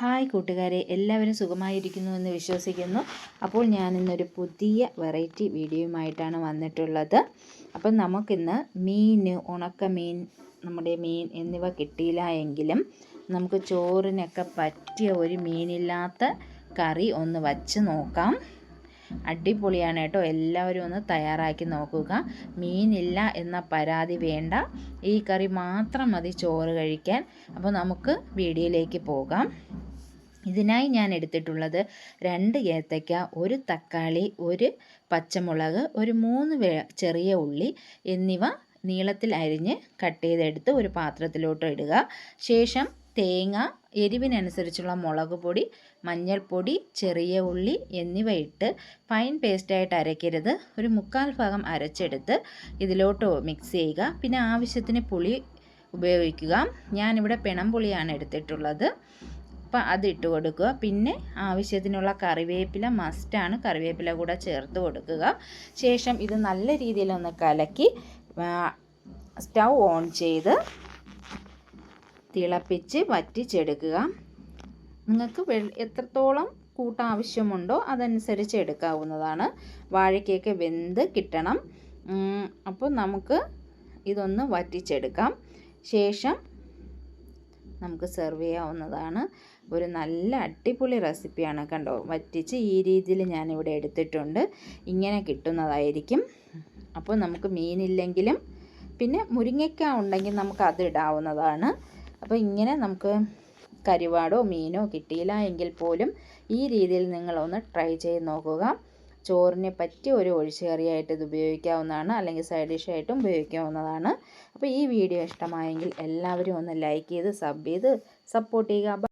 Hi കൂട്ടുകാരെ എല്ലാവരും സുഖമായിരിക്കുന്നു എന്ന് വിശ്വസിക്കുന്നു. അപ്പോൾ ഞാൻ ഇന്നൊരു പുതിയ വെറൈറ്റി വീഡിയോയുമായിട്ടാണ് വന്നിട്ടുള്ളത്. അപ്പം നമുക്കിന്ന് മീൻ ഉണക്ക മീൻ നമ്മുടെ മീൻ എന്നിവ കിട്ടിയില്ല എങ്കിലും നമുക്ക് ചോറിനൊക്കെ പറ്റിയ ഒരു മീനില്ലാത്ത കറി ഒന്ന് വച്ച് നോക്കാം. അടിപൊളിയാണ് കേട്ടോ. എല്ലാവരും ഒന്ന് തയ്യാറാക്കി നോക്കുക. മീനില്ല എന്ന പരാതി വേണ്ട. ഈ കറി മാത്രം മതി ചോറ് കഴിക്കാൻ. അപ്പോൾ നമുക്ക് വീഡിയോയിലേക്ക് പോകാം. ഇതിനായി ഞാൻ എടുത്തിട്ടുള്ളത് രണ്ട് ഏത്തയ്ക്ക ഒരു തക്കാളി ഒരു പച്ചമുളക് ഒരു മൂന്ന് ചെറിയ ഉള്ളി എന്നിവ നീളത്തിൽ അരിഞ്ഞ് കട്ട് ചെയ്തെടുത്ത് ഒരു പാത്രത്തിലോട്ട് ഇടുക. ശേഷം തേങ്ങ എരിവിനനുസരിച്ചുള്ള മുളക് പൊടി മഞ്ഞൾപ്പൊടി ചെറിയ ഉള്ളി എന്നിവ ഇട്ട് ഫൈൻ പേസ്റ്റായിട്ട് അരയ്ക്കരുത്. ഒരു മുക്കാൽ ഭാഗം അരച്ചെടുത്ത് ഇതിലോട്ട് മിക്സ് ചെയ്യുക. പിന്നെ ആവശ്യത്തിന് പുളി ഉപയോഗിക്കുക. ഞാനിവിടെ പിണം പുളിയാണ് അപ്പം അതിട്ട് കൊടുക്കുക. പിന്നെ ആവശ്യത്തിനുള്ള കറിവേപ്പില മസ്റ്റാണ് കറിവേപ്പില കൂടെ ചേർത്ത് കൊടുക്കുക. ശേഷം ഇത് നല്ല രീതിയിലൊന്ന് കലക്കി സ്റ്റൗ ഓൺ ചെയ്ത് തിളപ്പിച്ച് വറ്റിച്ചെടുക്കുക. നിങ്ങൾക്ക് എത്രത്തോളം കൂട്ട ആവശ്യമുണ്ടോ അതനുസരിച്ച് എടുക്കാവുന്നതാണ്. വാഴയ്ക്കൊക്കെ വെന്ത് കിട്ടണം. അപ്പോൾ നമുക്ക് ഇതൊന്ന് വറ്റിച്ചെടുക്കാം. ശേഷം നമുക്ക് സെർവ് ചെയ്യാവുന്നതാണ്. ഒരു നല്ല അടിപൊളി റെസിപ്പിയാണ് കണ്ടോ? വറ്റിച്ച് ഈ രീതിയിൽ ഞാനിവിടെ എടുത്തിട്ടുണ്ട്. ഇങ്ങനെ കിട്ടുന്നതായിരിക്കും. അപ്പോൾ നമുക്ക് മീനില്ലെങ്കിലും പിന്നെ മുരിങ്ങയ്ക്ക ഉണ്ടെങ്കിൽ നമുക്ക് അത് ഇടാവുന്നതാണ്. അപ്പോൾ ഇങ്ങനെ നമുക്ക് കരുവാടോ മീനോ കിട്ടിയില്ല എങ്കിൽ പോലും ഈ രീതിയിൽ നിങ്ങളൊന്ന് ട്രൈ ചെയ്ത് നോക്കുക. ചോറിന് പറ്റി ഒരു ഒഴിച്ചുകറിയായിട്ട് ഇത് ഉപയോഗിക്കാവുന്നതാണ്. അല്ലെങ്കിൽ സൈഡ് ഡിഷായിട്ടും ഉപയോഗിക്കാവുന്നതാണ്. അപ്പോൾ ഈ വീഡിയോ ഇഷ്ടമായെങ്കിൽ എല്ലാവരും ഒന്ന് ലൈക്ക് ചെയ്ത് സബ് ചെയ്ത് സപ്പോർട്ട് ചെയ്യുക.